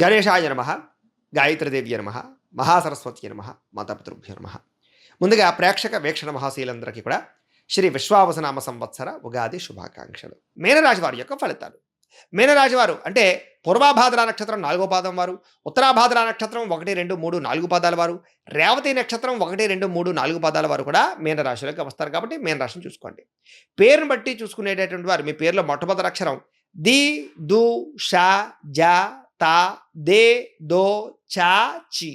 గణేశాయ నమ గాయత్రిదేవి నమ మహాసరస్వతి నమ మాతాపితృభ్య నమ. ముందుగా ప్రేక్షక వీక్షణ మహాశీలందరికీ కూడా శ్రీ విశ్వావసనామ సంవత్సర ఉగాది శుభాకాంక్షలు. మీనరాశి వారి యొక్క ఫలితాలు. మీనరాశి వారు అంటే పూర్వాభాద్ర నక్షత్రం నాలుగో పాదం వారు ఉత్తరాభాద్ర నక్షత్రం ఒకటి రెండు మూడు నాలుగు పాదాల వారు రేవతి నక్షత్రం ఒకటి రెండు మూడు నాలుగు పాదాల వారు కూడా మీనరాశిలోకి వస్తారు కాబట్టి మీనరాశిని చూసుకోండి. పేరును బట్టి చూసుకునేటటువంటి వారు మీ పేరులో మొట్టమొదటి అక్షరం ది దు షా జా తా దే దో చా చి.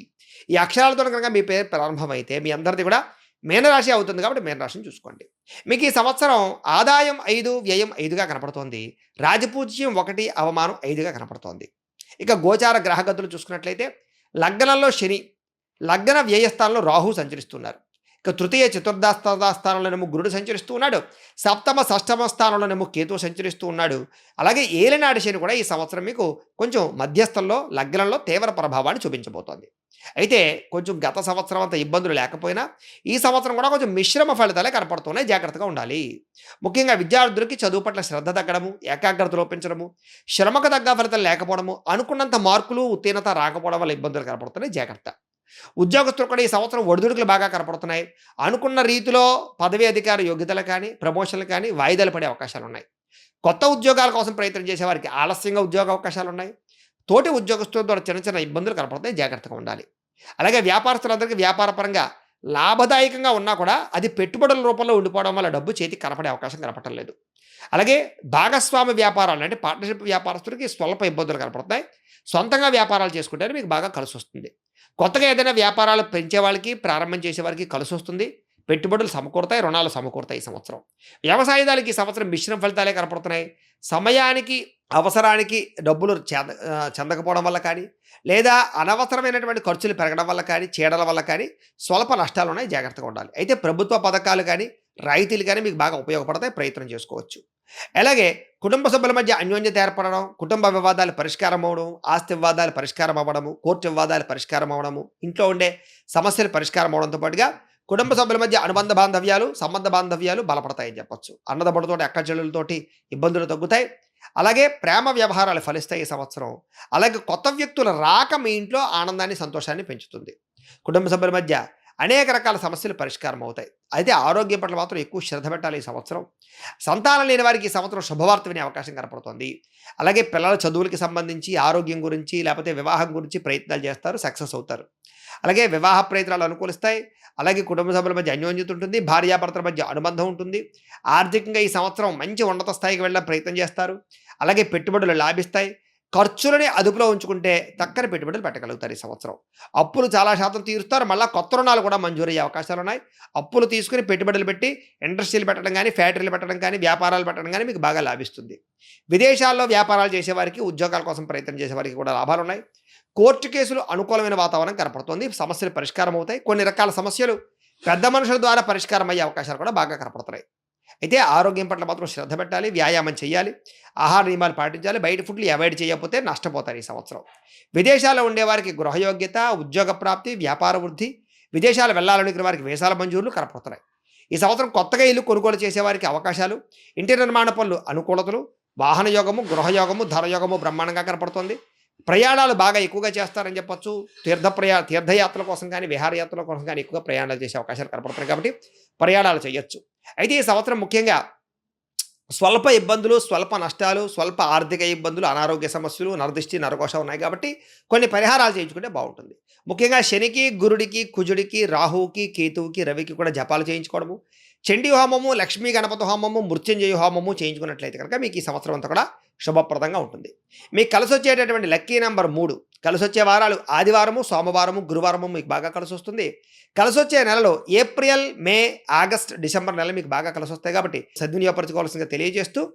ఈ అక్షరాలతో కనుక మీ పేరు ప్రారంభమైతే మీ అందరిది కూడా మీనరాశి అవుతుంది కాబట్టి మీనరాశిని చూసుకోండి. మీకు ఈ సంవత్సరం ఆదాయం ఐదు వ్యయం ఐదుగా కనపడుతోంది. రాజపూజ్యం ఒకటి అవమానం ఐదుగా కనపడుతోంది. ఇక గోచార గ్రహగతులు చూసుకున్నట్లయితే లగ్నంలో శని లగ్న వ్యయస్థానంలో రాహు సంచరిస్తున్నారు. ఇక తృతీయ చతుర్థ స్థానంలోనేమో గురుడు సంచరిస్తూ ఉన్నాడు. సప్తమ షష్టమ స్థానంలోనేమో కేతు సంచరిస్తూ ఉన్నాడు. అలాగే ఏలినాడు శని కూడా ఈ సంవత్సరం మీకు కొంచెం మధ్యస్థంలో లగ్నంలో తీవ్ర ప్రభావాన్ని చూపించబోతోంది. అయితే కొంచెం గత సంవత్సరం అంత ఇబ్బందులు లేకపోయినా ఈ సంవత్సరం కూడా కొంచెం మిశ్రమ ఫలితాలే కనపడుతున్నాయి. జాగ్రత్తగా ఉండాలి. ముఖ్యంగా విద్యార్థులకి చదువు పట్ల శ్రద్ధ తగ్గడము ఏకాగ్రత లోపించడము శ్రమకు తగ్గ ఫలితం లేకపోవడము అనుకున్నంత మార్కులు ఉత్తీర్ణత రాకపోవడం వల్ల ఇబ్బందులు కనపడుతున్నాయి. జాగ్రత్త. ఉద్యోగస్తులు కూడా ఈ సంవత్సరం ఒడిదుడుకులు బాగా కనపడుతున్నాయి. అనుకున్న రీతిలో పదవి అధికార యోగ్యతలు కానీ ప్రమోషన్లు కానీ వాయిదాలు పడే అవకాశాలు ఉన్నాయి. కొత్త ఉద్యోగాల కోసం ప్రయత్నం చేసే వారికి ఆలస్యంగా ఉద్యోగ అవకాశాలు ఉన్నాయి. తోటి ఉద్యోగస్తుల ద్వారా చిన్న చిన్న ఇబ్బందులు కనపడతాయి. జాగ్రత్తగా ఉండాలి. అలాగే వ్యాపారస్తులందరికీ వ్యాపారపరంగా లాభదాయకంగా ఉన్నా కూడా అది పెట్టుబడుల రూపంలో ఉండిపోవడం వల్ల డబ్బు చేతికి కనపడే అవకాశం కనపడటం లేదు. అలాగే భాగస్వామి వ్యాపారాలు అంటే పార్ట్నర్షిప్ వ్యాపారస్తులకి స్వల్ప ఇబ్బందులు కనపడతాయి. సొంతంగా వ్యాపారాలు చేసుకుంటే మీకు బాగా కలిసి వస్తుంది కొత్తగా ఏదైనా వ్యాపారాలు పెంచే వాళ్ళకి ప్రారంభం చేసే వారికి కలిసి వస్తుంది. పెట్టుబడులు సమకూరుతాయి రుణాలు సమకూరుతాయి ఈ సంవత్సరం. వ్యవసాయదానికి ఈ సంవత్సరం మిశ్రమ ఫలితాలే కనపడుతున్నాయి. సమయానికి అవసరానికి డబ్బులు చెంద చెందకపోవడం వల్ల కానీ లేదా అనవసరమైనటువంటి ఖర్చులు పెరగడం వల్ల కానీ చీడల వల్ల కానీ స్వల్ప నష్టాలు ఉన్నాయి జాగ్రత్తగా ఉండాలి. అయితే ప్రభుత్వ పథకాలు కానీ రాయితీలు కానీ మీకు బాగా ఉపయోగపడతాయి ప్రయత్నం చేసుకోవచ్చు. అలాగే కుటుంబ సభ్యుల మధ్య అన్యోన్యత ఏర్పడడం కుటుంబ వివాదాలు పరిష్కారం అవడం ఆస్తి వివాదాలు పరిష్కారం అవ్వడము కోర్టు వివాదాలు పరిష్కారం అవడము ఇంట్లో ఉండే సమస్యలు పరిష్కారం అవడంతో పాటుగా కుటుంబ సభ్యుల మధ్య అనుబంధ బాంధవ్యాలు సంబంధ బాంధవ్యాలు బలపడతాయని చెప్పొచ్చు. అన్నదమ్ములతోటి అక్క చెల్లెలతోటి ఇబ్బందులు తగ్గుతాయి. అలాగే ప్రేమ వ్యవహారాలు ఫలిస్తాయి ఈ సంవత్సరం. అలాగే కొత్త వ్యక్తుల రాక మీ ఇంట్లో ఆనందాన్ని సంతోషాన్ని పెంచుతుంది. కుటుంబ సభ్యుల మధ్య అనేక రకాల సమస్యలు పరిష్కారం అవుతాయి. అయితే ఆరోగ్యం పట్ల మాత్రం ఎక్కువ శ్రద్ధ పెట్టాలి ఈ సంవత్సరం. సంతానం లేని వారికి ఈ సంవత్సరం శుభవార్త వినే అవకాశం కనపడుతుంది. అలాగే పిల్లల చదువులకి సంబంధించి ఆరోగ్యం గురించి లేకపోతే వివాహం గురించి ప్రయత్నాలు చేస్తారు సక్సెస్ అవుతారు. అలాగే వివాహ ప్రయత్నాలు అనుకూలిస్తాయి. అలాగే కుటుంబ సభ్యుల మధ్య అన్యోన్యత ఉంటుంది భార్యాభర్తల మధ్య అనుబంధం ఉంటుంది. ఆర్థికంగా ఈ సంవత్సరం మంచి ఉన్నత స్థాయికి వెళ్ళే ప్రయత్నం చేస్తారు. అలాగే పెట్టుబడులు లాభిస్తాయి. ఖర్చులని అదుపులో ఉంచుకుంటే తక్కని పెట్టుబడులు పెట్టగలుగుతారు ఈ సంవత్సరం. అప్పులు చాలా శాతం తీరుస్తారు. మళ్ళీ కొత్త రుణాలు కూడా మంజూరయ్యే అవకాశాలు ఉన్నాయి. అప్పులు తీసుకుని పెట్టుబడులు పెట్టి ఇండస్ట్రీలు పెట్టడం కానీ ఫ్యాక్టరీలు పెట్టడం కానీ వ్యాపారాలు పెట్టడం కానీ మీకు బాగా లాభిస్తుంది. విదేశాల్లో వ్యాపారాలు చేసేవారికి ఉద్యోగాల కోసం ప్రయత్నం చేసేవారికి కూడా లాభాలు ఉన్నాయి. కోర్టు కేసులు అనుకూలమైన వాతావరణం కనపడుతుంది. సమస్యలు పరిష్కారం అవుతాయి కొన్ని రకాల సమస్యలు పెద్ద మనుషుల ద్వారా పరిష్కారం అయ్యే అవకాశాలు కూడా బాగా కనపడుతున్నాయి. అయితే ఆరోగ్యం పట్ల మాత్రం శ్రద్ధ పెట్టాలి వ్యాయామం చేయాలి ఆహార నియమాలు పాటించాలి బయట ఫుడ్లు అవాయిడ్ చేయకపోతే నష్టపోతారు ఈ సంవత్సరం. విదేశాల్లో ఉండేవారికి గృహయోగ్యత ఉద్యోగ ప్రాప్తి వ్యాపార వృద్ధి విదేశాలు వెళ్ళాలనుకునే వారికి వేసాల మంజూరులు కనపడుతున్నాయి. ఈ సంవత్సరం కొత్తగా ఇల్లు కొనుగోలు చేసేవారికి అవకాశాలు ఇంటి నిర్మాణ పనులు అనుకూలతలు వాహన యోగము గృహయోగము ధరయోగము బ్రహ్మాండంగా కనపడుతుంది. ప్రయాణాలు బాగా ఎక్కువగా చేస్తారని చెప్పొచ్చు. తీర్థ ప్రయా తీర్థయాత్రల కోసం కానీ విహారయాత్రల కోసం కానీ ఎక్కువగా ప్రయాణాలు చేసే అవకాశాలు కనపడుతున్నాయి కాబట్టి ప్రయాణాలు చేయొచ్చు. అయితే ఈ సంవత్సరం ముఖ్యంగా స్వల్ప ఇబ్బందులు స్వల్ప నష్టాలు స్వల్ప ఆర్థిక ఇబ్బందులు అనారోగ్య సమస్యలు నరదృష్టి నరకోశం ఉన్నాయి కాబట్టి కొన్ని పరిహారాలు చేయించుకుంటే బాగుంటుంది. ముఖ్యంగా శనికి గురుడికి కుజుడికి రాహువుకి కేతువుకి రవికి కూడా జపాలు చేయించుకోవడము. చండీ హోమము లక్ష్మీ గణపతి హోమము మృత్యుంజయ హోమము చేయించుకున్నట్లయితే కనుక మీకు ఈ సంవత్సరం అంతా కూడా శుభప్రదంగా ఉంటుంది. మీకు కలిసి వచ్చేటటువంటి లక్కీ నెంబర్ మూడు. కలిసి వచ్చే వారాలు ఆదివారము సోమవారము గురువారము మీకు బాగా కలిసి వస్తుంది కలిసి వచ్చే నెలలో ఏప్రిల్ మే ఆగస్ట్ డిసెంబర్ నెల మీకు బాగా కలిసి వస్తాయి కాబట్టి సద్వినియోగపరచుకోవాల్సిందిగా తెలియజేస్తూ